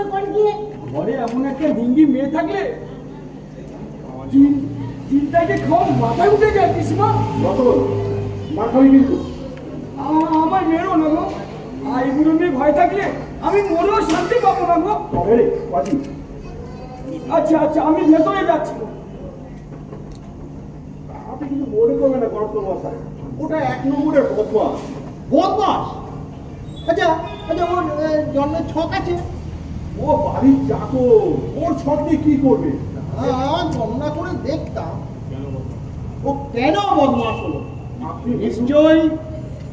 রান্না জোগাড় গিয়ে। ঘরে এমন একটা ডিঙ্গি মেয়ে থাকলে চিন- চিন্তাকে খাওয়া মাথায় উঠে যায় পিসিমা। কত মাখাবি কিন্তু। আমার মেয়েরও না গো। আই বুড়ো মেয়ে ভয় থাকলে আমি মরেও শান্তি পাবো না গো। রে বাজি। আচ্ছা আচ্ছা আমি ভেতরে যাচ্ছি। আপনি কিন্তু মনে করবেন না গল্প মশাই ওটা এক নম্বরের বদমাস বদমাস আচ্ছা আচ্ছা ওর জন্মের ছক আছে। ও বাড়ির চাকর ওর দিয়ে কি করবে? হ্যাঁ গণনা করে দেখতাম। ও কেন বদমাস হলো? আপনি নিশ্চয়ই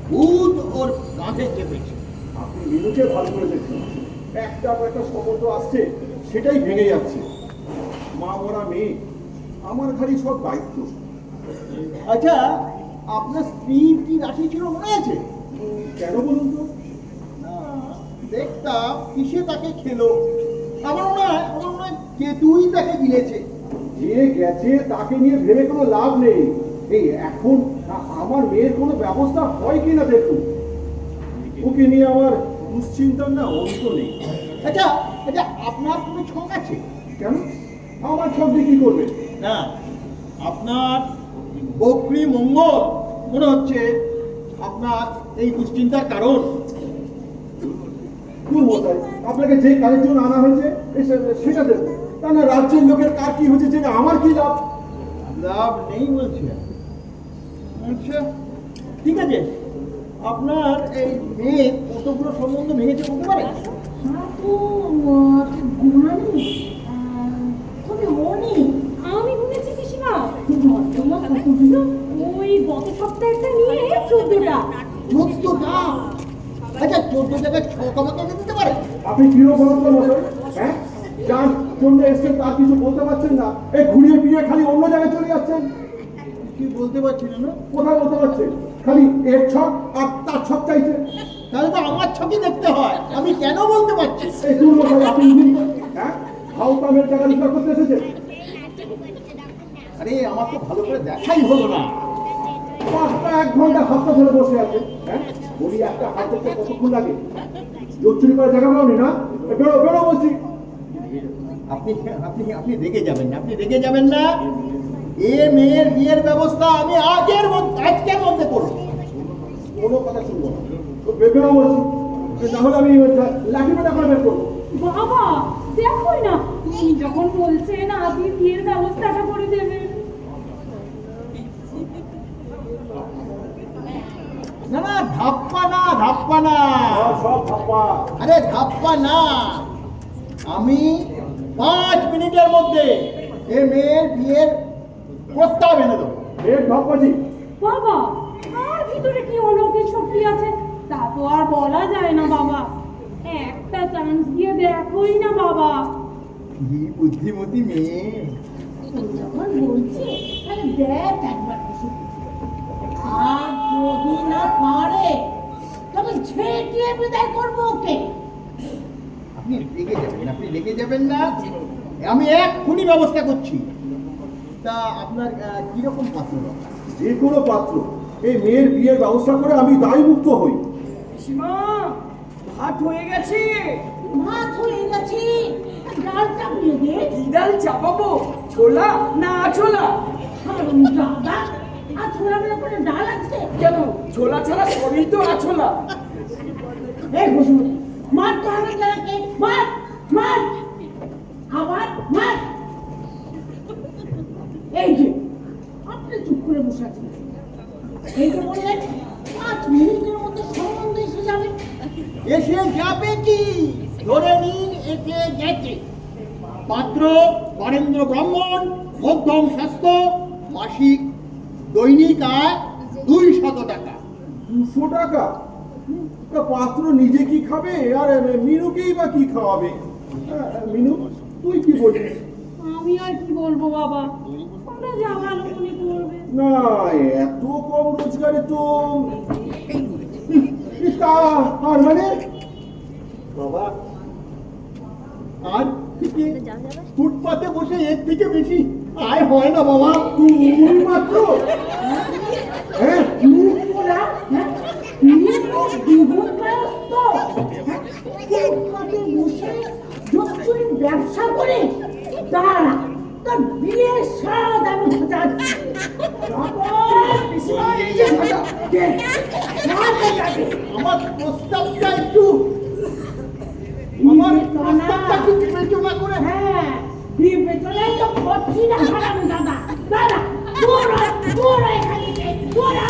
ভূত ওর কাঁধে চেপেছে। আপনি মিনুকে ভালো করে দেখুন। একটা পর একটা সম্বন্ধ আসছে সেটাই ভেঙে যাচ্ছে। মা ওরা মেয়ে আমার ঘাড়ি সব দায়িত্ব। আচ্ছা আপনার স্ত্রীর কি রাশি ছিল মনে আছে? কেন বলুন তো? দেখতাম কিসে তাকে খেলো? আমার মনে হয় আমার মনে হয় কেতুই তাকে গিলেছে। যে গেছে তাকে নিয়ে ভেবে কোনো লাভ নেই। এই এখন আমার মেয়ের কোনো ব্যবস্থা হয় কিনা দেখুন। ওকে নিয়ে আমার দুশ্চিন্তার না অন্ত নেই। আচ্ছা আচ্ছা আপনার কোনো ছক আছে? কেন? আমার ছক দিয়ে কি করবে? না আপনার বকরি মঙ্গল মনে হচ্ছে আপনার এই দুশ্চিন্তার কারণ। আপনাকে যে কাজের জন্য আনা হয়েছে সেটা দেবো। তা না রাজ্যের লোকের কার কি হচ্ছে যে আমার কি লাভ? লাভ নেই বলছে। আচ্ছা ঠিক আছে। আপনার এই মেয়ে কতগুলো সম্বন্ধ ভেঙেছে বলতে পারে? আমি ঘুমেছি পিসিমা ওই গত সপ্তাহটা নিয়ে চোদ্দটা চোদ্দটা আচ্ছা চোদ্দ জায়গায় ছক আমাকে দিতে পারে। আপনি হ্যাঁ? যার জন্য এসছেন তার কিছু বলতে পারছেন না। এই ঘুরিয়ে ফিরিয়ে খালি অন্য জায়গায় চলে যাচ্ছেন। কি বলতে পারছেন না? কোথায় বলতে পারছেন? খালি এর ছক আর তার ছক চাইছে তাহলে তো আমার ছকই দেখতে হয়। আমি কেন বলতে পারছি এই দূর মশাই আপনি হ্যাঁ? টাকা বিচার করতে এসেছেন? আরে আমার তো ভালো করে দেখাই হলো না। পাঁচটা এক ঘণ্টা হাতটা ধরে বসে আছে। হ্যাঁ? বলি একটা হাত ধরতে কতক্ষণ লাগে? জোর চুরি করে জায়গা পাওনি না? বেরো বেরো বলছি। আপনি আপনি আপনি রেগে যাবেন না আপনি রেগে যাবেন না। এ মেয়ের বিয়ের ব্যবস্থা আমি মধ্যে আজকের মধ্যে করব। কোনো কথা শুনব না। বেরো বলছি। তাহলে আমি ওই লাঠি পেটা করে বের করব। বাবা দেখোই না। যখন বলছেন আপনি বিয়ের ব্যবস্থাটা করে দেবেন। না না ধাপ্পা না ধাপ্পা না। সব ধাপ্পা। আরে ধাপ্পা না। আমি পাঁচ মিনিটের মধ্যে এ মেয়ের বিয়ের প্রস্তাব এনে দেবো। এর ধাপ্পাজি বাবা আর ভিতরে কি অলৌকিক শক্তি আছে? তা তো আর বলা যায় না বাবা। একটা চান্স দিয়ে দেখোই না বাবা। কি বুদ্ধিমতী মেয়ে। যখন বলছে তাহলে দেখ। আর যদি না পারে তবে ঝেঁটিয়ে বিদায় করব ওকে। আপনি রেগে যাবেন আপনি রেগে যাবেন না। আমি এক্ষুনি ব্যবস্থা করছি। তা আপনার কীরকম পাত্র? যে কোনো পাত্র। এই মেয়ের বিয়ের ব্যবস্থা করে আমি দায় মুক্ত হই। পিসিমা ভাত হয়ে গেছে। ভাত হয়ে গেছে? ডাল চাপিয়ে দে। কি ডাল চাপাবো? ছোলা না ছোলা? দাদা। আর ছোলা বেলা করে ডাল আছে? কেন? ছোলা ছাড়া সবই তো আছোলা এই মার তো হবে তাকে মার আবার মার এই যে আপনি চুপ করে বসে আছেন এই যে বললেন পাঁচ মিনিটের মধ্যে সম্বন্ধ এসে যাবে এসে যাবে কি ধরে নিন এসে গেছে পাত্র বরেন্দ্র ব্রাহ্মণ মধ্যম স্বাস্থ্য মাসিক দৈনিক আয় দুই শত টাকা দুশো টাকা? তা পাত্র নিজে কি খাবে? আর মিনুকেই বা কি খাওয়াবে? মিনু তুই কি বলিস আমি আর কি বলব বাবা? তোমরা যা ভালো মনে করবে। না এত কম রোজগারে তো তা আর মানে? বাবা আর থেকে ফুটপাতে বসে এর থেকে বেশি আয় হয় না বাবা। তুমি মাত্র? হ্যাঁ মুখ পোড়া, হ্যাঁ? তুই তো দ্বিগুণ ব্যস্ত? ফুটপাতে বসে ব্যবসা করে দাঁড়া তোর বিয়ের স্বাদ আমি ঘটাচ্ছি তারপর পিছনে এই যে ঘটা, দে, সাথে যাবে। আমার প্রস্তাবটা একটু আমার প্রস্তাবটা একটু বিবেচনা করে হ্যাঁ তো করছি না হারামি দাদা দাদা তোরা তোরা এখান তোরা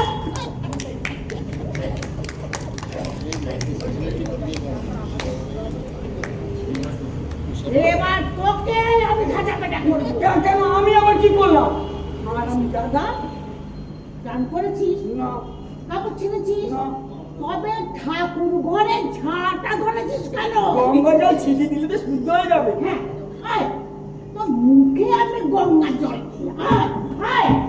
এবার তোকে আমি ঘাটা পেটা করব। কেন আমি আবার কি করলাম? হারামি দাদা। গান করেছিস? না। কাপড় ছিঁড়েছিস? না। তবে ঠাকুর ঘরে ঝাঁটা ধরেছিস কেন? গঙ্গা জল দিলে তো শুদ্ধ হয়ে যাবে। হ্যাঁ আয়। তোর মুখে আমি গঙ্গা জল দিই। আয় আয়।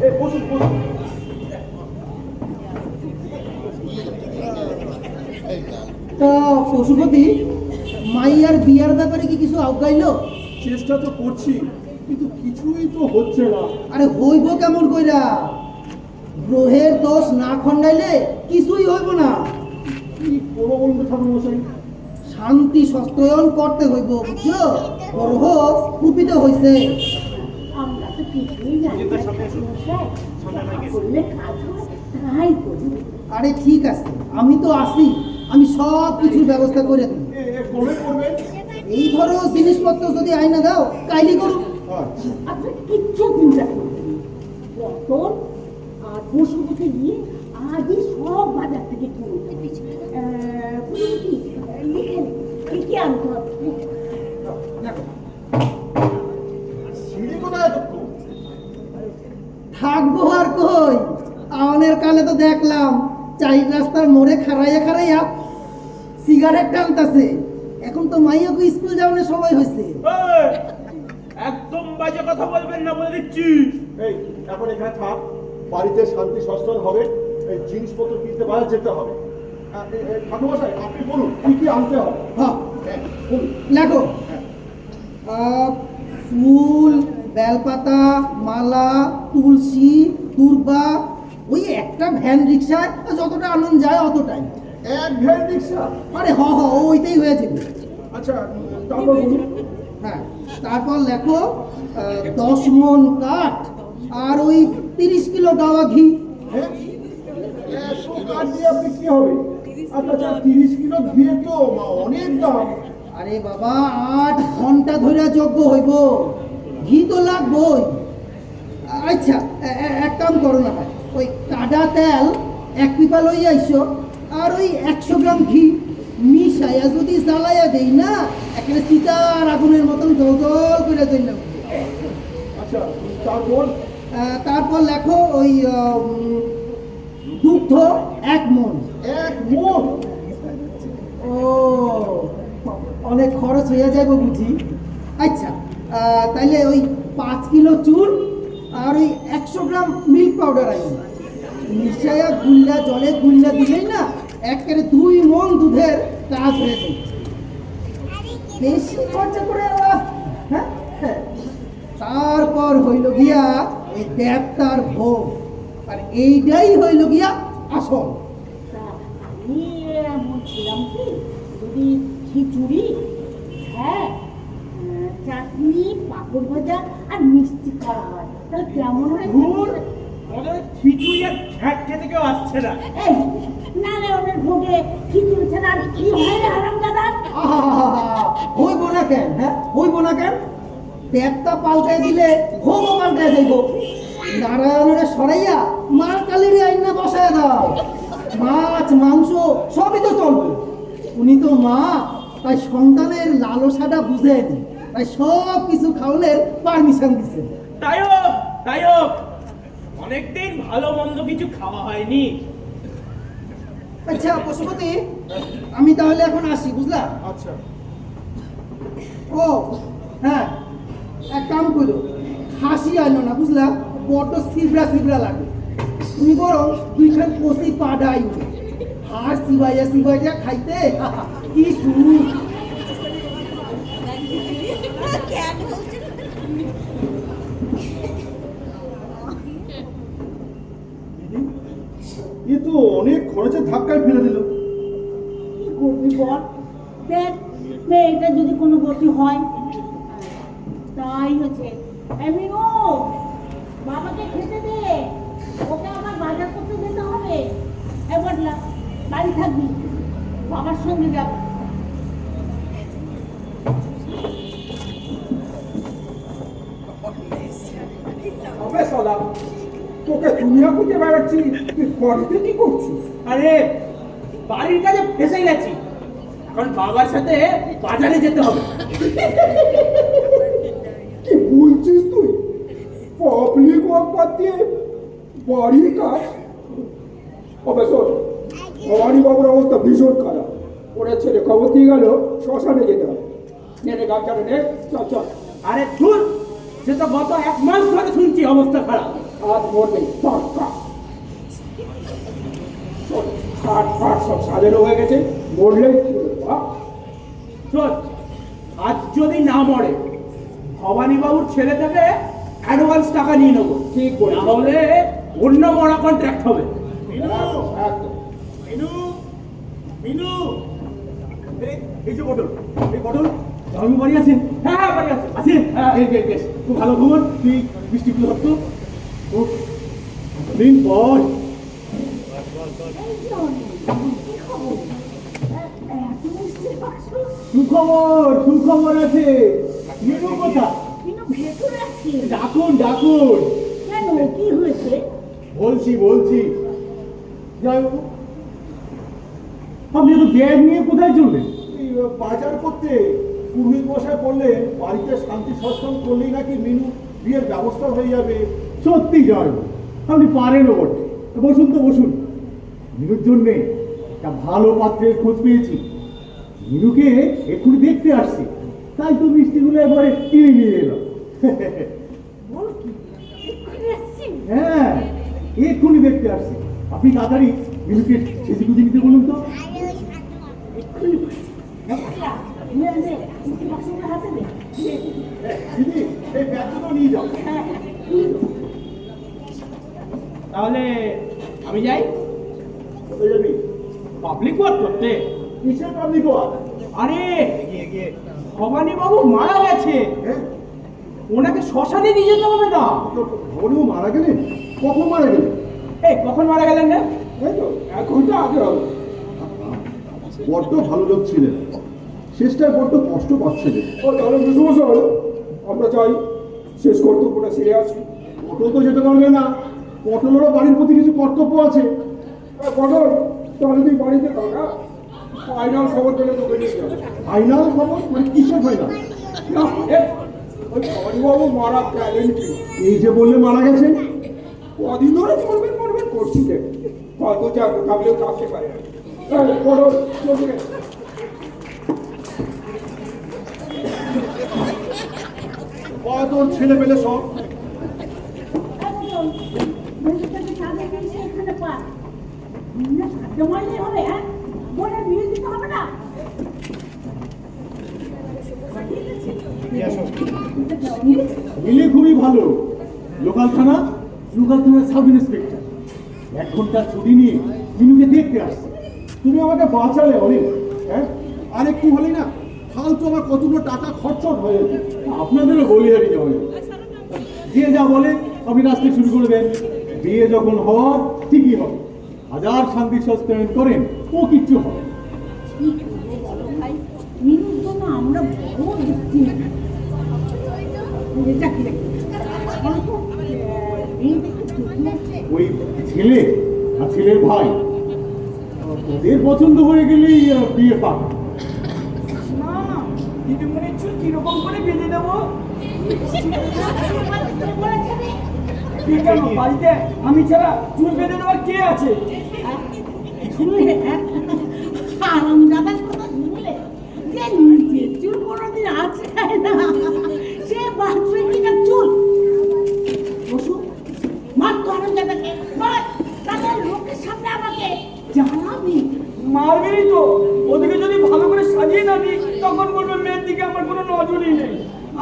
এই বসুন বসুন তা পশুপতি মাইয়ার বিয়ার ব্যাপারে কি কিছু আউগাইলো চেষ্টা তো করছি কিন্তু কিছুই তো হচ্ছে না। আরে হইব কেমন কইরা? গ্রহের দোষ না খণ্ডাইলে কিছুই হইব না। কি করব বলুন তো ঠাকুর মশাই শান্তি সস্তায়ন করতে হইব বুঝছ? গ্রহ কুপিত হইছে আমরা তো কিছুই জানি না মশাই, যা করলে কাজ হয় তাই করি আরে ঠিক আছে আমি তো আসি আমি সব কিছুর ব্যবস্থা করে দিই এই ধরো জিনিসপত্র যদি আইনা দাও কাইলি করুক। আচ্ছা কিচ্ছু চিন্তা করবেন না। আর পশুপতি নিয়ে আজই সব বাজার থেকে কিনে দেবে কি লিখে নে, কি কি আনতে হবে দেখো সিঁড়ি কোথায় চক্ষু থাকব আর কই আমাদের কালে তো দেখলাম চাই রাস্তার খাড়াইয়া খাড়াইয়া সিগারেট টানতাছে। এখন তো মাইয়াকে স্কুল যাওয়ানোর সময় হয়েছে। একদম বাজে কথা বলবেন না বলে দিচ্ছি। এই এখন এখানে থাক বাড়িতে শান্তি সস্তান হবে। এই জিনিসপত্র কিনতে বাজার যেতে হবে। আ, এ, এ, ঠাকুর মশাই আপনি বলুন কি কি আনতে হবে? হ্যাঁ। হ্যাঁ বলুন। লেখো। হ্যাঁ। আহ, ফুল বেলপাতা মালা তুলসী দুর্বা ওই একটা ভ্যান রিক্সায় যতটা আনন্দ যায় অতটাই। এক ভ্যান রিক্সা আরে হ হ ওইটাই হয়ে যাবে আচ্ছা তারপর হ্যাঁ তারপর লেখো দশ মন কাঠ আর ওই তিরিশ কিলো গাওয়া ঘি। হ্যাঁ কাঠ দিয়ে আপনি কি হবে। আচ্ছা আচ্ছা তিরিশ কিলো ঘিয়ে তো অনেক দাম। আরে বাবা আট ঘণ্টা ধরে যজ্ঞ হইব। ঘি তো লাগবই। আচ্ছা এক কাম করো না। ভাই ওই কাডা তেল এক পিপা লই আইসো আর ওই একশো গ্রাম ঘি মিশাইয়া যদি জ্বালাইয়া দেই না একেবারে চিতার আগুনের মতন জল জল করে চললাম আচ্ছা তারপর? তারপর লেখো ওই দুগ্ধ এক মন এক মন ও অনেক খরচ হয়ে যাবে বুঝি। আচ্ছা তাইলে ওই পাঁচ কিলো চুন আর ওই একশো গ্রাম মিল্ক পাউডার আইন মিশাইয়া গুল্লা জলে গুল্লা দিলেই না একেবারে দুই মন দুধের কাজ হয়ে যায়। বেশি খরচা করে হ্যাঁ। তারপর হইল গিয়া ওই দেবতার ভোগ। আর এইটাই হইল গিয়া আসল। আমি বলছিলাম কি যদি খিচুড়ি হ্যাঁ চাটনি, পাঁপড় ভাজা আর মিষ্টি করা হয়। কেমন খিচুড়ি আর ঘ্যাট খেতে কেউ আসছে না। না না ওদের ভোগে খিচুড়ি ছাড়া আর কি হয় রে হারাম দাদা? হইব না কেন হ্যাঁ? হইব না কেন? দেবতা পাল্টায় দিলে যাইব নারায়ণরে সরাইয়া মা কালীর আইনা বসায় দাও। মাছ মাংস সবই তো চলবে। উনি তো মা তাই সন্তানের লালসাটা বুঝেন। তাই সব কিছু খাওয়ানোর পারমিশন দিছে তাই তাই হোক অনেকদিন ভালো মন্দ কিছু খাওয়া হয়নি। আচ্ছা পশুপতি আমি তাহলে এখন আসি বুঝলা? আচ্ছা। ও হ্যাঁ এক কাম করো হাসি আনো না বুঝলা? বড্ড সিবড়া সিবড়া লাগে। তুমি বরং দুইখান কষি পাডাই হাড় সিবাইয়া সিবাইয়া খাইতে কি শুরু এ তো অনেক খরচের ধাক্কায় ফেলে দিল। কি বল। দেখ মেয়েটা যদি কোনো গতি হয় তাই হচ্ছে। এমনি ও বাবাকে খেতে দে ওকে আমার বাজার করতে যেতে হবে। এবার না বাড়ি থাকবি বাবার সঙ্গে যাব। হবে তোকে দুনিয়া খুঁজে বেড়াচ্ছি তুই বাড়িতে কি করছিস? আরে বাড়ির কাজে ফেসে গেছি। এখন বাবার সাথে বাজারে যেতে হবে। কি বলছিস তুই? পাবলিক ওয়ার্ক দিয়ে বাড়ির কাজ? হবে শোন ভবানী বাবুর অবস্থা ভীষণ খারাপ। ওরা ছেলে খবর দিয়ে গেল শ্মশানে যেতে হবে। নে নে গামছাটা নে চল চল। আরে ধুর সে তো গত এক মাস ধরে শুনছি অবস্থা খারাপ। হাত মরবে খাট ফাট সব সাজানো হয়ে গেছে। মরলেই আজ যদি না মরে ভবানী বাবুর ছেলে থেকে অ্যাডভান্স টাকা নিয়ে নেব। ঠিক না হলে অন্য মরা কন্ট্রাক্ট হবে। এই- যে পটল এই পটল আমি বাড়ি আছেন? হ্যাঁ হ্যাঁ বাড়ি আছেন? আছেন বেশ বেশ খুব ভালো খবর। তুই মিষ্টিগুলো ধরতো উফ, দিন পর? সুখবর সুখবর আছে মিনু কথা কিন্তু ভেতরে আছে ডাকুন ডাকুন কেন কি হয়েছে বলছি বলছি যাই বাবু আপনি তো ব্যাগ নিয়ে কোথায় চলবেন বাজার করতে পুরোহিত মশাই বললে বাড়িতে শান্তি সৎসঙ্গ করলেই নাকি মিনু বিয়ের ব্যবস্থা হয়ে যাবে সত্যি জয় আপনি পারেনও বটে বসুন তো বসুন। মিনুর জন্যে একটা ভালো পাত্রের খোঁজ পেয়েছি। মিনুকে এক্ষুনি দেখতে আসছি। তাই তো মিষ্টিগুলো একবারে কিনে নিয়ে আসছি। হ্যাঁ এক্ষুনি দেখতে আসছি। আপনি তাড়াতাড়ি মিনুকে সেজে গুজে নিতে বলুন তো। দিদি এই ব্যাগটা নিয়ে যাও। হ্যাঁ। তাহলে আমি যাই। পাবলিক ওয়ার্ক করতে? কিসের পাবলিক ওয়ার্ক আরে ভবানী বাবু মারা গেছে। ওনাকে শ্মশানে নিয়ে যেতে হবে না। ভবনেও মারা গেলেন? কখন মারা গেলেন? এই কখন মারা গেলেন না এই তো। এক ঘণ্টা আগে হবে। বড্ড ভালো লোক ছিলেন। শেষটায় বড্ড কষ্ট পাচ্ছিলেন ও তাহলে আমরা চাই শেষ কর্তব্যটা সেরে আসি পটল তো যেতে পারবে না। পটলেরও বাড়ির প্রতি কিছু কর্তব্য আছে। পটল, তাহলে তুই বাড়িতে খবর পেলে তোকে খবর? মানে কিসের এই যে বললে মারা গেছেন কদিন ধরে মরবেন মরবেন করছি দেখ। হয়তো পারে। কত ছেলে পেলে সব একদম। মেয়েটাকে সামনে নিয়ে এসে এখানে পার। না, সাহায্য মারলেই হবে, হ্যাঁ? বোনের বিয়ে দিতে হবে না? মিলে খুবই ভালো। লোকাল থানা লোকাল থানার সাব ইন্সপেক্টর। এক ঘণ্টা ছুটি নিয়ে মিনুকে দেখতে আসছে। তুমি আমাকে বাঁচালে অনেক হ্যাঁ? আর একটু হলেই না ফালতু আমার কতগুলো টাকা খরচট হয়ে যেত আপনাদেরও বলি হারি যাবে। যে যা বলে আপনি রাস্তায় শুরু করে দেন। বিয়ে যখন হওয়ার ঠিকই হবে হাজার শান্তি সস্তায়ন করেন ও কিচ্ছু হবে। বলো ভাই? মিনুর জন্য আমরা বড় দুশ্চিন্তা। তুলে ওই ছেলে আর ছেলের ভাই ওদের পছন্দ হয়ে গেলেই বিয়ে পাক না দিদিমণির চুল কীরকম করে বেঁধে দেবো কেন বাড়িতে আমি ছাড়া চুল বেঁধে দেওয়ার কে আছে শুনলে আরাম দাদার কথা শুনলে চুল কোনোদিন আছে না সে বাঁচবে চুল বসু মার তো। আরাম দাদাকে মার লোকের সামনে আমাকে জানাবি মারবেই তো ওদিকে যদি ভালো করে সাজিয়ে না তখন বলবে, মেয়ের দিকে আমার কোনো নজরই নেই।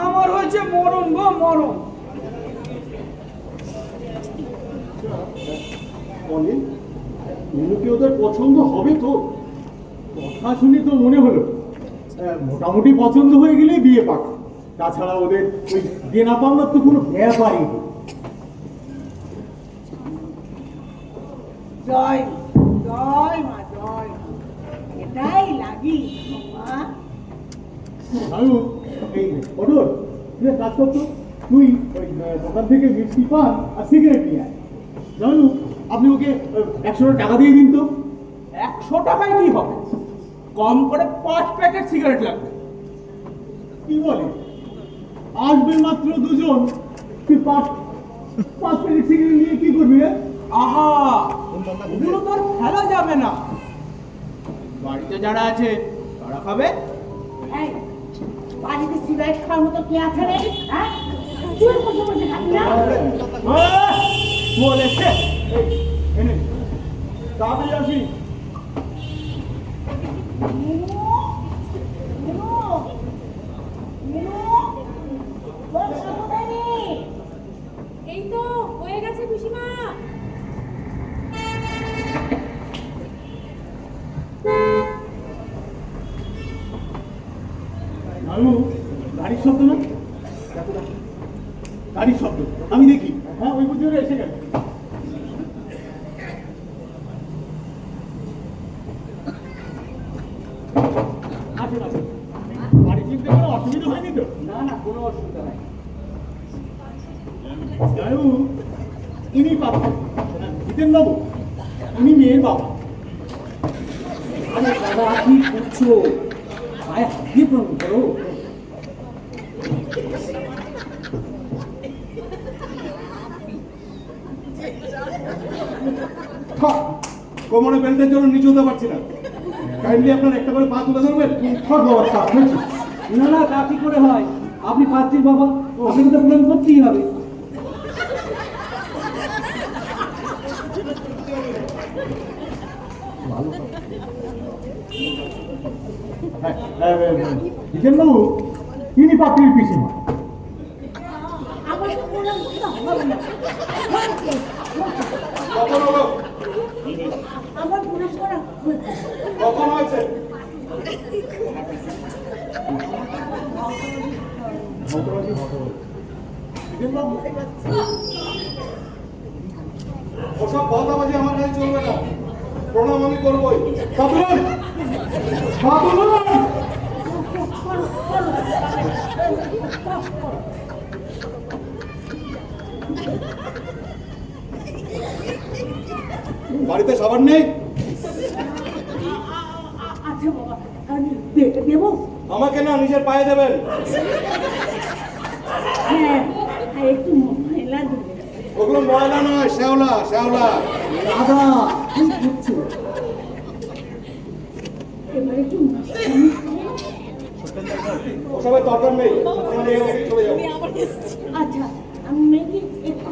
আমার হয়েছে মরণ গো, মরণ। অনিল কি ওদের পছন্দ হবে তো? কথা শুনে তো মনে হলো আহ, মোটামুটি পছন্দ হয়ে গেলেই বিয়ে পাক। তাছাড়া ওদের ওই দেনা পাওনার তো কোনো ব্যাপারই নেই। জয় জয় মা জয়। এটাই লাগি মা। আমি এই তুই কাজ করতো তুই ওই দোকান থেকে মিষ্টি পান আর সিগারেট নিয়ে আয়। জানু আপনি ওকে একশো টাকা দিয়ে দিন তো। একশো টাকায় কি হবে? কম করে পাঁচ প্যাকেট সিগারেট লাগবে। কি বলে? আসবে মাত্র দুজন। তুই পাঁচ পাঁচ প্যাকেট সিগারেট নিয়ে কি করবি আহা! ওগুলো তো আর ফেলা যাবে না। বাড়িতে যারা আছে তারা খাবে। বাড়িতে সিগারেট খাওয়ার মতো কে আছে রে? হ্যাঁ? বলেছে। তাড়াতাড়ি আসি এই তো, হয়ে গেছে পিসিমা গাড়ির শব্দ না। গাড়ির শব্দ আমি দেখি হ্যাঁ ওই পর্যন্ত এসে গেল আসুন আসুন বাড়ি চিনতে কোনো অসুবিধা হয়নি তো না না কোনো অসুবিধা নাই। জানু ইনি বাবা। জিতেন বাবু উনি মেয়ের বাবা। আরে দাদা কি করছ। পায়ে হাতিয়ে প্রণাম করো। কোমরে বেল্টের জন্য নিচে হতে পারছি না। কাইন্ডলি আপনার একটা করে পা তুলে ধরবেন। না না তা কি করে হয়? আপনি পাত্রীর বাবা আপনাকে তো প্রণাম করতেই হবে। হ্যাঁ, হ্যাঁ, হ্যাঁ, ইনি পাত্রীর পিসিমা। কখন হয়েছে। ওসব আমার কাছে চলবে না প্রণাম আমি বাড়িতে সাবান নেই আচ্ছা আমাকে না নিজের পায়ে দেবেন হ্যাঁ হ্যাঁ, একটু ময়লা দেবে ওগুলো ময়লা নয় শ্যাওলা শ্যাওলা। দাদা কি করছ এবার একটু ওসবের দরকার নেই আমরা এই অবস্থায় চলে যাব আচ্ছা আমি মেয়েকে একটু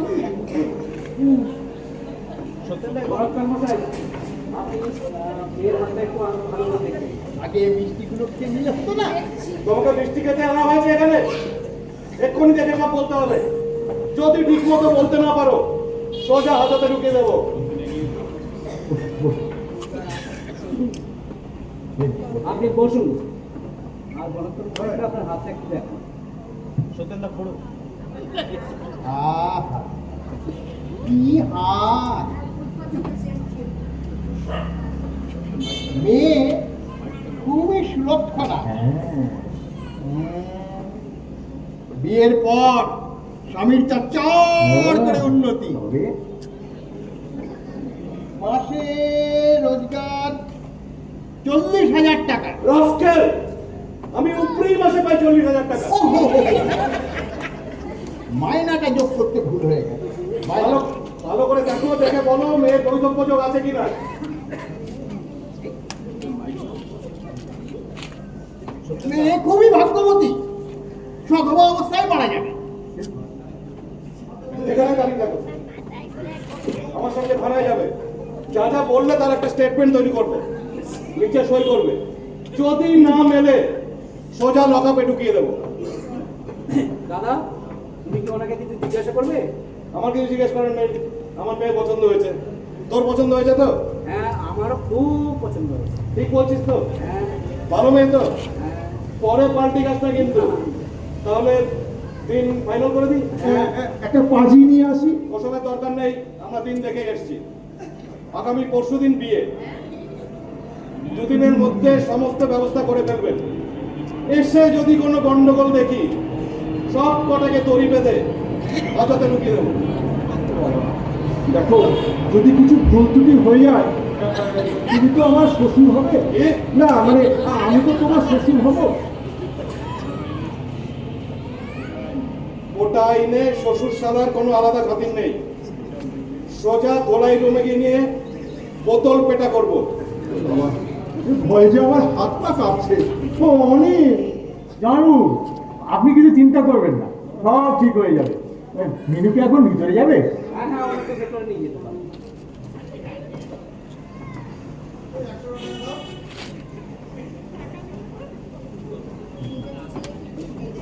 আরও আগে মিষ্টিগুলো খেয়ে নিলে হতো না? তোমাকে মিষ্টি খেতে আনা হয়েছে এখানে? এক্ষুনি দেখে সব বলতে হবে। যদি ঠিক মতো বলতে না পারো সোজা হাতে ঢুকিয়ে দেবো। আপনি বসুন। আর আপনার হাতটা একটু দেখুন। কি হাত? মেয়ে খুবই সুলক্ষণা। বিয়ের পর স্বামীর চা চর করে উন্নতি। তবে? মাসে রোজগার চল্লিশ হাজার টাকা। রাস্কেল আমি উপরি মাসে পাই চল্লিশ হাজার টাকা! মায়নাটা যোগ করতে ভুল হয়ে গেছে ভালো ভালো করে দেখো দেখে বলো মেয়ের বৈধব্য যোগ আছে কিনা। মেয়ে খুবই ভাগ্যবতী। সধবা অবস্থায় মারা যাবে। আমার সঙ্গে থানায় যাবে। যা যা বললে তার একটা স্টেটমেন্ট তৈরি করবে। নিচে সই করবে। যদি না মেলে সোজা লকাপে ঢুকিয়ে দেবো। দাদা তুমি কি ওনাকে কিছু জিজ্ঞাসা করবে? আমার কিছু জিজ্ঞেস করেন নেই। আমার মেয়ে পছন্দ হয়েছে। তোর পছন্দ হয়েছে তো? হ্যাঁ আমারও খুব পছন্দ হয়েছে। ঠিক বলছিস তো? হ্যাঁ। ভালো মেয়ে তো? হ্যাঁ। পরে পাল্টি কাজটা কিন্তু। তাহলে দিন ফাইনাল করে দিই? একটা পাজি নিয়ে আসি। ওসবের দরকার নেই আমরা দিন দেখে এসছি। আগামী পরশু দিন বিয়ে। দুদিনের মধ্যে সমস্ত ব্যবস্থা করে ফেলবেন। এসে যদি কোনো গন্ডগোল দেখি সব কটাকে দড়ি বেঁধে হাজতে লুকিয়ে দেবো। দেখো যদি কিছু ভুল ত্রুটি হয়ে যায় তুমি তো আমার শ্বশুর হবে? না মানে আমি তো তোমার শ্বশুর হব। ওটা আইনে শ্বশুর শালার কোনো আলাদা খাতির নেই। সোজা গোলাই রুমে গিয়ে নিয়ে বোতল পেটা করব। ভয় যে আমার হাত পা কাঁপছে। ও অনেক জানু আপনি কিছু চিন্তা করবেন না সব ঠিক হয়ে যাবে। মিনু কি এখন ভিতরে যাবে? হ্যাঁ হ্যাঁ ভেতরে নিয়ে যেতে পারো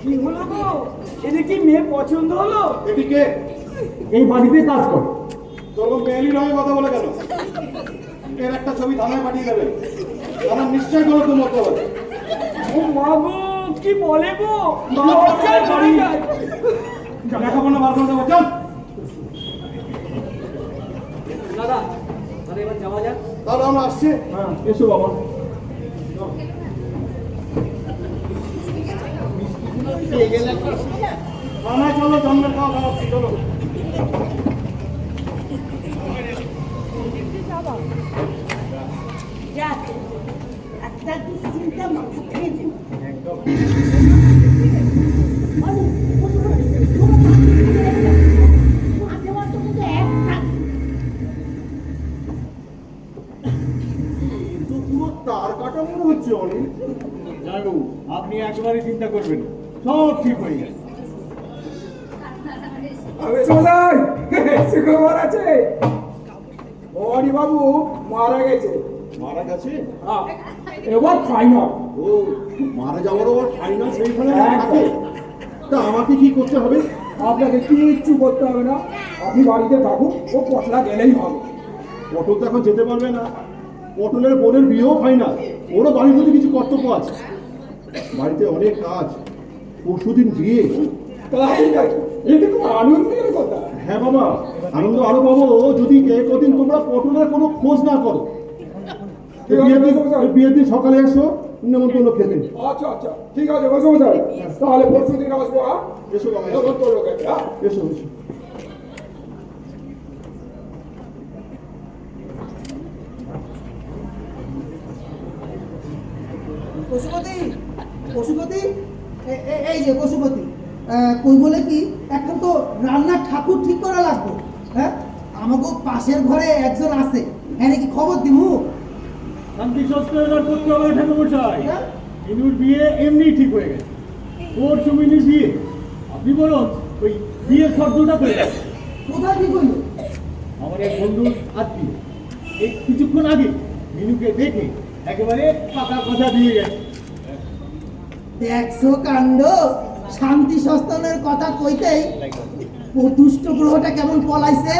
কি হলো গো? এদের কি মেয়ে পছন্দ হলো? এদিকে। এই বাড়িতে কাজ করে। তোর মেয়েলি রঙে কথা বলে কেন? এর একটা ছবি থানায় পাঠিয়ে দেবেন আমার নিশ্চয়ই কোনো তো মতো আছে ও মা গো কি বলে গো? লজ্জায় পড়ে যায় লেখাপড়া বার করে দেবো। চল। দাদা তাহলে এবার যাওয়া যাক। তাহলে আমরা আসছি। হ্যাঁ এসো বাবা। চলো খাওয়া একটা দুশ্চিন্তা মাথা থেকে মনে আপনি একবারই চিন্তা করবেন না। সব ঠিক হয়ে গেছে। আছে। হরি বাবু মারা গেছে। মারা গেছে? হ্যাঁ, এবার ফাইনাল ও মারা যাওয়ার আবার ফাইনাল সেইখানে থাকে তা আমাকে কি করতে হবে? আপনাকে কিচ্ছু করতে হবে না। আপনি বাড়িতে থাকুন ও পটলা গেলেই হবে। পটল তো এখন যেতে পারবে না। পটলের বোনের বিয়েও ফাইনাল ওরও বাড়ির প্রতি কিছু কর্তব্য আছে। বাড়িতে অনেক কাজ। পরশুদিন বিয়ে। তাই নাকি? এটা খুব আনন্দের কথা। হ্যাঁ বাবা আনন্দ আরও পাবো যদি কদিন তোমরা পটলের কোনো খোঁজ না করো। বিয়ের দিন সকালে এসো নেমন্তন্ন খেতে আচ্ছা আচ্ছা ঠিক আছে বসে বসে। তাহলে পরশু দিন আসব হ্যাঁ? এসো বাবা এসো। নেমন্তন্ন খেতে, হ্যাঁ? এসো এসো। পশুপতি পশুপতি? এই যে পশুপতি আহ, কই বলে কি? রান্নার ঠাকুর ঠিক করা লাগবে। হ্যাঁ? আমাকে পাশের ঘরে একজন আছে। হ্যাঁ কি খবর দিমু? শান্তি সংস্কার করতে হবে ঠাকুর মশাই। হ্যাঁ? বিয়ে এমনি ঠিক হয়ে গেছে। ওর সুমিনির বিয়ে আপনি বলুন ওই বিয়ের শব্দটা করে কোথায় ঠিক হইল? আমার এক বন্ধুর আত্মীয়। এই কিছুক্ষণ আগে মিনুকে দেখে একেবারে পাকা কথা দিয়ে গেছে। দেখছ কাণ্ড? শান্তি সস্তানের কথা কইতেই ও দুষ্ট গ্রহটা কেমন পলাইছে?